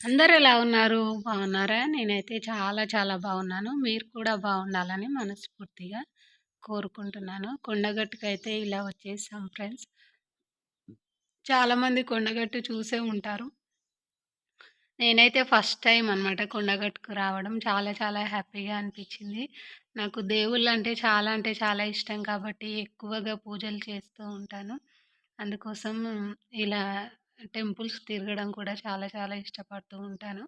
అందరూ ఎలా ఉన్నారు? బాగున్నారా? నేనైతే చాలా చాలా బాగున్నాను. మీరు కూడా బాగుండాలని మనస్ఫూర్తిగా కోరుకుంటున్నాను. కొండగట్టుకైతే ఇలా వచ్చేసాం ఫ్రెండ్స్. చాలామంది కొండగట్టు చూసే ఉంటారు. నేనైతే ఫస్ట్ టైం అనమాట కొండగట్టుకు రావడం. చాలా చాలా హ్యాపీగా అనిపించింది. నాకు దేవుళ్ళు అంటే చాలా అంటే చాలా ఇష్టం కాబట్టి ఎక్కువగా పూజలు చేస్తూ ఉంటాను. అందుకోసం ఇలా టెంపుల్స్ తిరగడం కూడా చాలా చాలా ఇష్టపడుతూ ఉంటాను.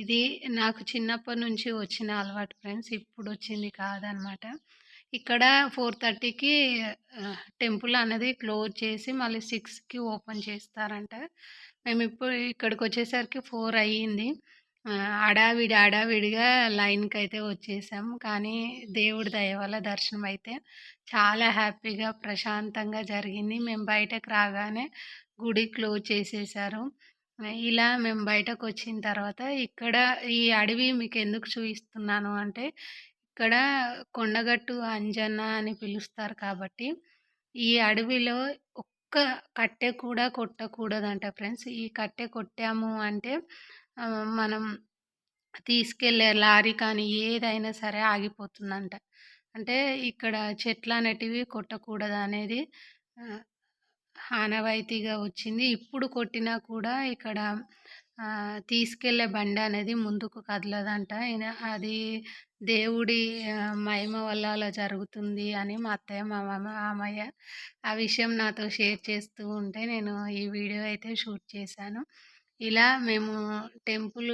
ఇది నాకు చిన్నప్పటి నుంచి వచ్చిన అలవాటు ఫ్రెండ్స్. ఇప్పుడు వచ్చింది కాదనమాట. ఇక్కడ ఫోర్ థర్టీకి టెంపుల్ అనేది క్లోజ్ చేసి మళ్ళీ సిక్స్కి ఓపెన్ చేస్తారంట. మేము ఇప్పుడు ఇక్కడికి వచ్చేసరికి ఫోర్ అయ్యింది. అడావిడి అడావిడిగా లైన్కి అయితే వచ్చేసాం. కానీ దేవుడి దయ వల్ల దర్శనం అయితే చాలా హ్యాపీగా, ప్రశాంతంగా జరిగింది. మేము బయటకు రాగానే గుడి క్లోజ్ చేసేసారు ఇలా మేము బయటకు వచ్చిన తర్వాత ఇక్కడ ఈ అడవి మీకు ఎందుకు చూపిస్తున్నాను అంటే, ఇక్కడ కొండగట్టు అంజన్న అని పిలుస్తారు కాబట్టి, ఈ అడవిలో ఒక్క కట్టె కూడా కొట్టకూడదంట ఫ్రెండ్స్. ఈ కట్టె కొట్టాము అంటే మనం తీసుకెళ్ళే లారీ కానీ ఏదైనా సరే ఆగిపోతుందంట. అంటే ఇక్కడ చెట్లనేటివి కొట్టకూడదనేది అనేది ఆనవాయితీగా వచ్చింది. ఇప్పుడు కొట్టినా కూడా ఇక్కడ తీసుకెళ్ళే బండి బండనేది ముందుకు కదలదంట. అది దేవుడి మహిమ వల్ల అలా జరుగుతుంది అని మా అత్తయ్య, మా మామ మామయ్య ఆ విషయం నాతో షేర్ చేస్తూ ఉంటే నేను ఈ వీడియో అయితే షూట్ చేశాను. ఇలా మేము టెంపుల్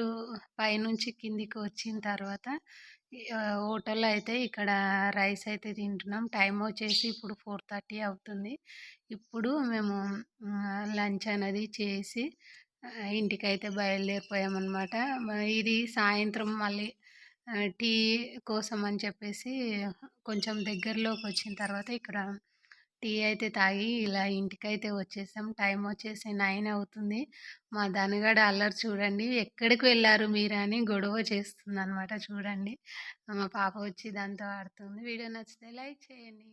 పైనుంచి కిందికి వచ్చిన తర్వాత హోటల్‌లో అయితే ఇక్కడ రైస్ అయితే తింటున్నాం. టైం వచ్చేసి ఇప్పుడు 4:30 అవుతుంది. ఇప్పుడు మేము లంచ్ అనేది చేసి ఇంటికైతే బయలుదేరిపోయామన్నమాట ఇది సాయంత్రం మళ్ళీ టీ కోసం అని చెప్పేసి కొంచెం దగ్గరలోకి వచ్చిన తర్వాత ఇక్కడ టీ అయితే తాగి ఇలా ఇంటికైతే వచ్చేసాం. టైం వచ్చేసి నైన్ అవుతుంది. మా ధనగాడు అల్లరి చూడండి. ఎక్కడికి వెళ్ళారు మీరు అని గొడవ చేస్తుందనమాట చూడండి. మా పాప వచ్చి దాంతో ఆడుతుంది. వీడియో నచ్చితే లైక్ చేయండి.